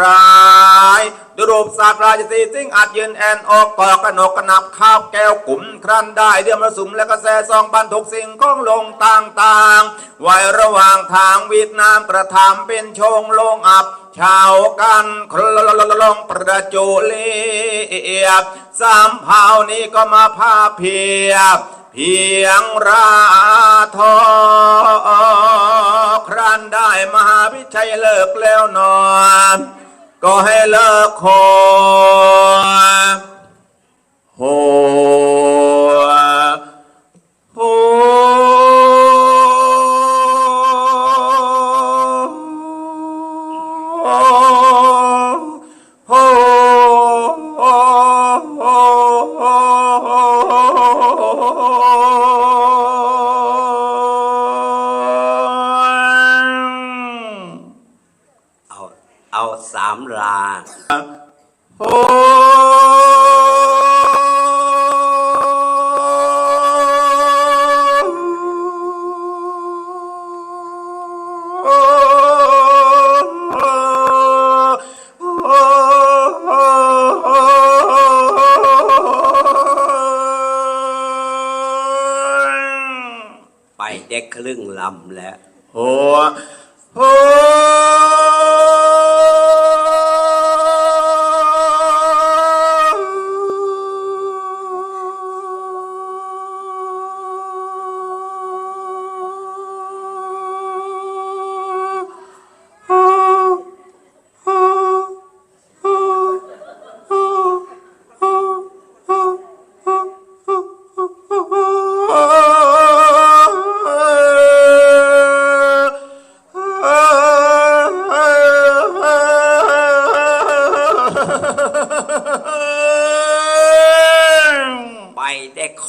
ร้ายดุรูปสากราชสีสิ่งอาจยืนแอนออกกอกระหนกกระนับข้าวแก้วกลุ่มครันได้เดือมระสุมและกระแสซองบันทุกสิ่งของลงต่างๆไว้ระหว่างทางเวียดนามกระทำเป็นชงลงอับชาวกันคลลงประจุเลียบสามเผานี้ก็มาพาเพียบเพียงราทอครั้นได้มหาพิชัยเลิกแล้วนอน ก็ใเอาสามลาโอ้ไปได้ครึ่งลำแล้วโหโห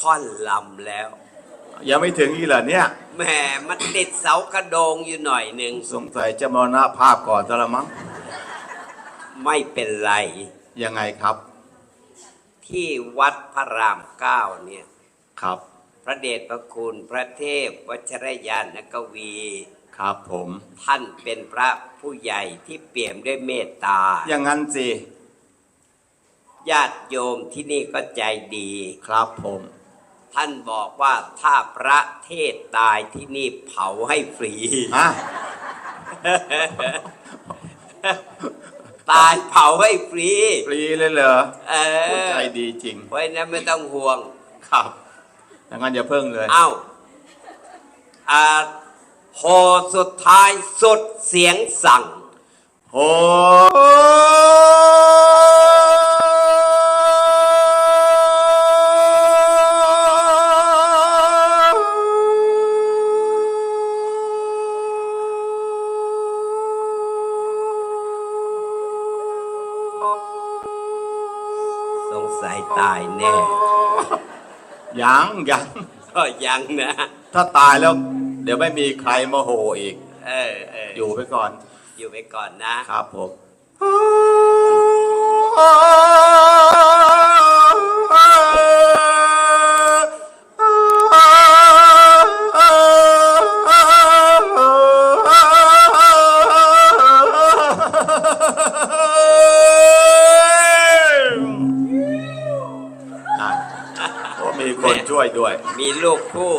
ค่อนลำแล้ว ยังไม่ถึงอีกเหรอเนี่ย แหมมันติดเสากระโดงอยู่หน่อยหนึ่งสงสัยจะมรณภาพก่อนซะละมั้งไม่เป็นไร ยังไงครับ ที่วัดพระรามเก้าเนี่ย ครับ พระเดชพระคุณพระเทพวชรยานกวี ครับผม ท่านเป็นพระผู้ใหญ่ที่เปี่ยมด้วยเมตตา อย่างนั้นสิ ญาติโยมที่นี่ก็ใจดี ครับผม ท่านบอกว่าถ้าพระเทศตายที่นี่เผาให้ฟรี ฮะตายเผาให้ฟรี ฟรีเลยเหรอเอโอ้อใจดีจริงเพราะฉะนั้นไม่ต้องห่วง ครับอย่างนั้นอย่าเพิ่งเลย เอ้าอ่าโหสุดท้ายสุดเสียงสั่งโห สงสัยตายแน่ ยังยังก็ยังนะ ถ้าตายแล้ว เดี๋ยวไม่มีใครมาโหอีก เออเอออยู่ไปก่อน อยู่ไปก่อนนะ ครับผมเมีคนช่วยด้วย มีลูกคู่